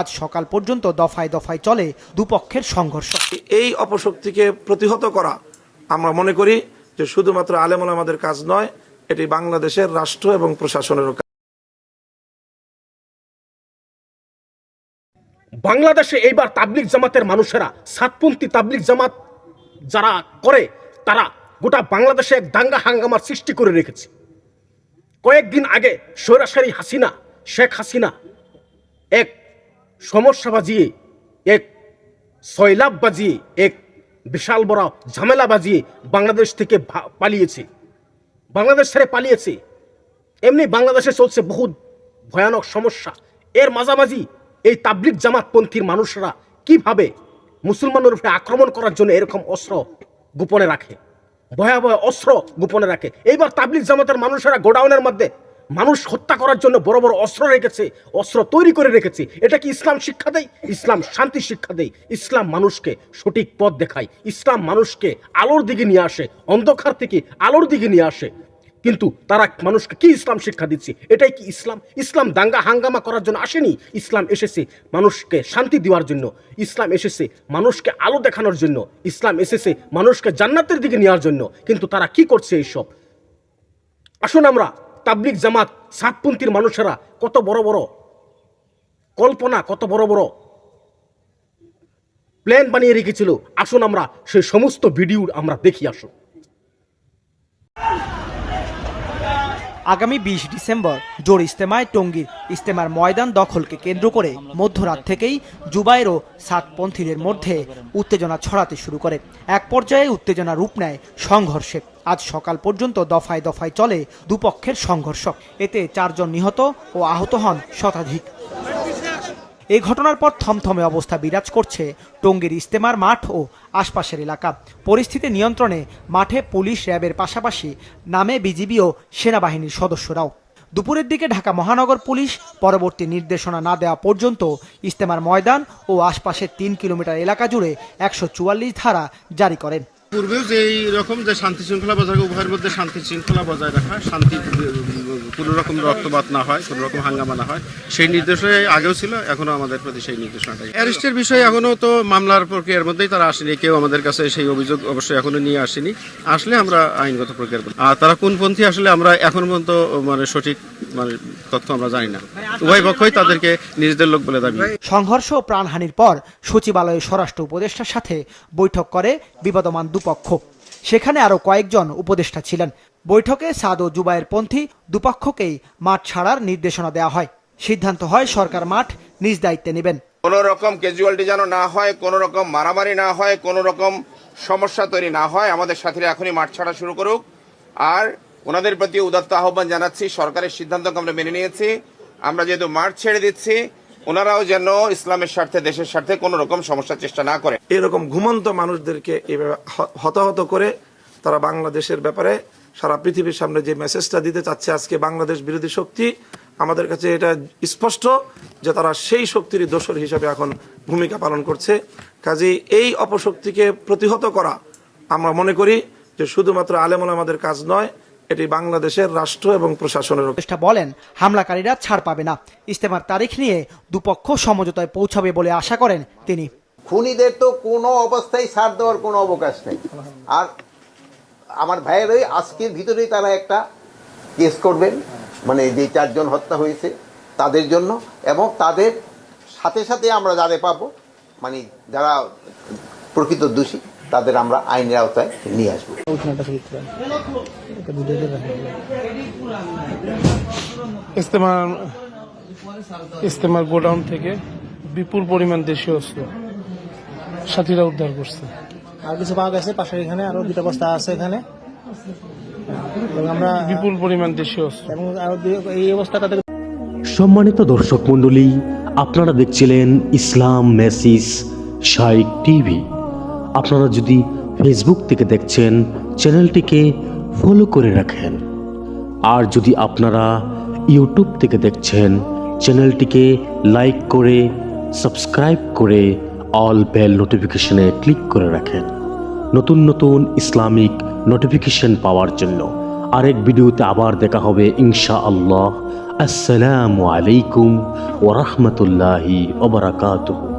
আজ সকাল পর্যন্ত দফায় দফায় চলে দুপক্ষের সংঘর্ষ। এই অপশক্তিকে প্রতিহত করা আমরা মনে করি যে শুধুমাত্র আলেমন আমাদের কাজ নয় এটি বাংলাদেশের রাষ্ট্র এবং প্রশাসনেরও কাজ। বাংলাদেশে এইবার তাবলিক জামাতের মানুষেরা সাতপন্থী তাবলিক জামাত যারা করে তারা গোটা বাংলাদেশে এক দাঙ্গা হাঙ্গামার সৃষ্টি করে রেখেছে। কয়েকদিন আগে সৈরাসারি হাসিনা, শেখ হাসিনা এক সমস্যা বাজিয়ে এক সয়লাভ বাজিয়ে এক বিশাল বড় ঝামেলা বাজিয়ে বাংলাদেশ থেকে পালিয়েছে। বাংলাদেশ ছেড়ে পালিয়েছে। এমনি বাংলাদেশে চলছে বহু ভয়ানক সমস্যা। এর মাঝামাঝি এই তাবলিক জামাতপন্থীর মানুষরা কীভাবে মুসলমানের উপরে আক্রমণ করার জন্য এরকম অস্ত্র গোপনে রাখে? ভয়াবহ অস্ত্র গোপনে রাখে। এইবার তাবলিক জামাতের মানুষেরা গোডাউনের মধ্যে মানুষ হত্যা করার জন্য বড় বড় অস্ত্র রেখেছে, অস্ত্র তৈরি করে রেখেছে। এটা কি ইসলাম শিক্ষা দেয়? ইসলাম শান্তি শিক্ষা দেয়। ইসলাম মানুষকে সঠিক পথ দেখায়। ইসলাম মানুষকে আলোর দিকে নিয়ে আসে, অন্ধকার থেকে আলোর দিকে নিয়ে আসে। কিন্তু তারা মানুষকে কি ইসলাম শিক্ষা দিচ্ছে? এটাই কি ইসলাম? ইসলাম দাঙ্গা হাঙ্গামা করার জন্য আসেনি? ইসলাম এসেছে মানুষকে শান্তি দেওয়ার জন্য। ইসলাম এসেছে মানুষকে আলো দেখানোর জন্য। ইসলাম এসেছে মানুষকে জান্নাতের দিকে নেওয়ার জন্য। কিন্তু তারা কি করছে এইসব? আসুন আমরা তাবলিক জামাত, সাতপন্থীর মানুষেরা কত বড় বড় কল্পনা, কত বড় বড় প্ল্যান বানিয়ে রেখেছিল। আসুন আমরা সেই সমস্ত ভিডিও আমরা দেখি, আসুন। আগামী বিশ ডিসেম্বর জোর ইস্তেমায় টঙ্গীর ইস্তেমার ময়দান দখলকে কেন্দ্র করে মধ্যরাত থেকেই জুবাইর ও সাতপন্থীদের মধ্যে উত্তেজনা ছড়াতে শুরু করে। এক পর্যায়ে উত্তেজনা রূপ নেয় সংঘর্ষে। আজ সকাল পর্যন্ত দফায় দফায় চলে দুপক্ষের সংঘর্ষ। এতে চারজন নিহত ও আহত হন শতাধিক। এই ঘটনার পর থমথমে অবস্থা বিরাজ করছে টঙ্গীর ইস্তেমার মাঠ ও আশপাশের এলাকা। পরিস্থিতি নিয়ন্ত্রণে মাঠে পুলিশ র্যাবের পাশাপাশি নামে বিজিবি ও সেনাবাহিনীর সদস্যরাও। দুপুরের দিকে ঢাকা মহানগর পুলিশ পরবর্তী নির্দেশনা না দেওয়া পর্যন্ত ইস্তেমার ময়দান ও আশপাশের তিন কিলোমিটার এলাকা জুড়ে একশো চুয়াল্লিশ ধারা জারি করেন। পূর্বেও যে এই রকম যে শান্তি শৃঙ্খলা বজায়, উভয়ের মধ্যে শান্তি শৃঙ্খলা বজায় রাখা, শান্তি, কোনো রকম রক্তপাত না হয়, কোনো রকম হাঙ্গামা না হয়, সেই নির্দেশনা আগেও ছিল এখনও আমাদের প্রতি সেই নির্দেশনাটাই। অ্যারেস্টের বিষয়ে এখনও তো মামলার প্রক্রিয়ার মধ্যেই তারা আসেনি, কেউ আমাদের কাছে সেই অভিযোগ অবশ্যই এখনও নিয়ে আসেনি। আসলে আমরা আইনগত প্রক্রিয়ার। আর তারা কোন পন্থী আসলে আমরা এখন পর্যন্ত মানে সঠিক মানে তথ্য আমরা জানি না। উভয় পক্ষই তাদেরকে নিজেদের লোক বলে দাবি। সংঘর্ষ ও প্রাণহানির পর সচিবালয়ে স্বরাষ্ট্র উপদেষ্টার সাথে বৈঠক করে বিবাদমান দুপক্ষ। সেখানে আরও কয়েকজন উপদেষ্টা ছিলেন। বৈঠকে সাদ ও জুবায়ের পন্থী দুপক্ষকেই মাঠ ছাড়ার নির্দেশনা দেওয়া হয়। সিদ্ধান্ত হয় সরকার মাঠ নিজ দায়িত্বে নেবেন। কোনো রকম ক্যাজুয়ালিটি যেন না হয়, কোনো রকম মারামারি না হয়, কোনো রকম সমস্যা তৈরি না হয়, আমাদের সাথীরা এখনই মাঠ ছাড়া শুরু করুক। আর ওনাদের প্রতি উদাত্ত আহ্বান জানাচ্ছি, সরকারের সিদ্ধান্তকে আমরা মেনে নিয়েছি। আমরা যেহেতু মাঠ ছেড়ে দিচ্ছি ওনারাও যেন ইসলামের স্বার্থে, দেশের স্বার্থে কোনো রকম সমস্যার চেষ্টা না করে। এরকম ঘুমন্ত মানুষদেরকে এভাবে হতাহত করে তারা বাংলাদেশের ব্যাপারে সারা পৃথিবীর সামনে যে মেসেজটা দিতে চাচ্ছে আজকে বাংলাদেশ বিরোধী শক্তি, আমাদের কাছে এটা স্পষ্ট যে তারা সেই শক্তির দোষর হিসাবে এখন ভূমিকা পালন করছে। কাজেই এই অপশক্তিকে প্রতিহত করা আমরা মনে করি যে শুধুমাত্র আলেমন আমাদের কাজ নয় এটি বাংলাদেশের রাষ্ট্র এবং প্রশাসনের উপদেষ্টা বলেন হামলাকারীরা ছাড় পাবে না। ইস্তেমার তারিখ নিয়ে দুপক্ষ সমঝোতায় পৌঁছাবে বলে আশা করেন তিনি। খুনিদের তো কোনো অবস্থায় ছাড় দেওয়ার কোনো অবকাশ নেই। আর আমার ভাইয়ের ওই আজকের ভিতরেই তারা একটা কেস করবেন মানে যে চারজন হত্যা হয়েছে তাদের জন্য এবং তাদের সাথে সাথে আমরা যাদের পাবো মানে যারা প্রকৃত দোষী তাদের আমরা আইনের আওতায় নিয়ে আসব। ইস্তেমার ইস্তেমার গোডাউন থেকে বিপুল পরিমাণ দেশীয় অস্ত্র সাথীরা উদ্ধার করছে। আর কিছু পাওয়া গেছে পাশে এখানে আরও দুটা বস্তা আছে এখানে। আমরা বিপুল পরিমাণ দেশীয় অস্ত্র। এবং আরও এই অবস্থা তাদের সম্মানিত দর্শক মণ্ডলী আপনারা দেখছিলেন ইসলাম মেসিস শাইক টিভি। আপনারা যদি ফেসবুক থেকে দেখছেন চ্যানেলটিকে ফলো করে রাখেন। আর যদি আপনারা ইউটিউব থেকে দেখছেন, চ্যানেলটিকে লাইক করে, সাবস্ক্রাইব করে অল বেল নোটিফিকেশনে ক্লিক করে রাখেন। নতুন নতুন ইসলামিক নোটিফিকেশন পাওয়ার জন্য। আরেক ভিডিওতে আবার দেখা হবে ইনশা আল্লাহ আসসালামু আলাইকুম ওরহমতুল্লাহি ওবরাকাতুহু